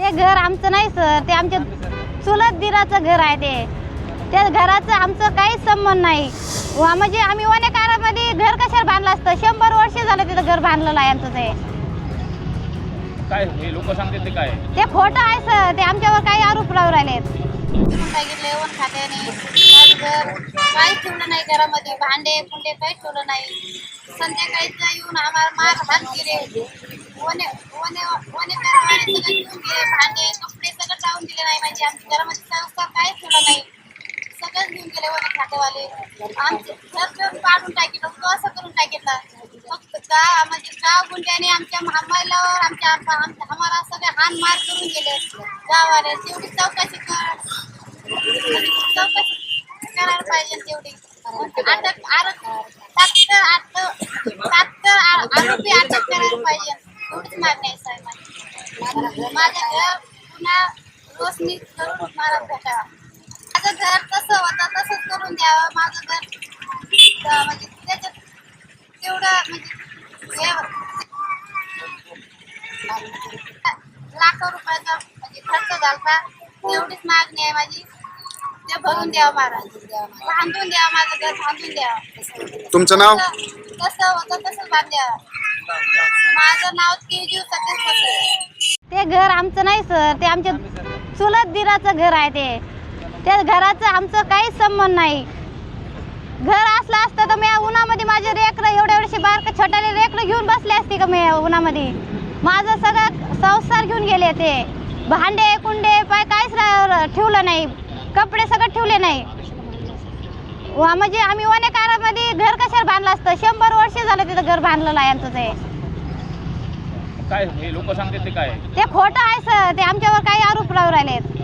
ते घर आमचं नाही सर. ते आमच्या चुलत दिराचं घर आहे ते. त्या घराचं आमचं काहीच संबंध नाही. वा म्हणजे आम्ही वनेकारामध्ये घर कशाला बांधलं असतं? शंभर वर्ष झालं तिथं घर बांधलेलं आहे आमचं ते. काय हे लोक सांगतात ते काय? ते खोटं आहे सर. ते आमच्यावर काही आरोप लावून राहिलेत. सांगितलं वन खात्याने काहीच ठेवलं नाही घरामध्ये. भांडे कुंडे काहीच ठेवलं नाही. संध्याकाळीच येऊन आम्हाला मार हात केले. वने वने वने भांडे कपडे सगळं टाळून दिले नाही म्हणजे आमच्या घरामध्ये संस्कार काहीच ठेवलं नाही. सगळंच घेऊन गेले वर खातेवाले. आमचे घर घर पाडून टाकिलं तो असं करून टाकितलं फक्त गाव म्हणजे गाव गुंड्याने आमच्या महिलावर आमच्या आमच्या आम्हाला सगळे हान मार करून गेले. गावाले तेवढी चौकशी कर चौकशी करायला पाहिजे तेवढी. अटक आरोप तात्काळ अटक तात्काळ आरोपी अटक करायला पाहिजे. एवढीच मागणी आहे साहेबांनी माझं घर पुन्हा रोशनी करून मला भेटावं. माझं घर कसं होतं तसंच करून द्यावं. माझं घर म्हणजे त्याच्यात तेवढं म्हणजे लाखो रुपयाचा म्हणजे खर्च झाला तेवढीच मागणी आहे माझी. ते भरून द्यावं मला बांधून द्यावं माझं घर बांधून द्यावं. तुमचं नाव? कसं होतं तसंच बांधावं माझं नाव तेजू सतीश ते घर आमचं नाही सर. ते आमच्या चुलत दिराचं घर आहे ते. त्या घराचं आमचं काहीच संबंध नाही. घर असलं असतं तर मी उन्हामध्ये माझे रेकडं एवढ्या एवढे बारक छोट्याले रेकडं घेऊन बसले असते का मी उन्हामध्ये? माझं सगळं संसार घेऊन गेले ते. भांडे कुंडे पाय काहीच ठेवलं नाही. कपडे सगळं ठेवले नाही. म्हणजे आम्ही वनेकारामध्ये घर कशाला बांधलं असतं? शंभर वर्ष झालं तिथं घर बांधलेलं आहे आमचं ते. काय हे लोक सांगतात ते काय? ते खोटं आहे सर. ते आमच्यावर काही आरोप लावून राहिलेत.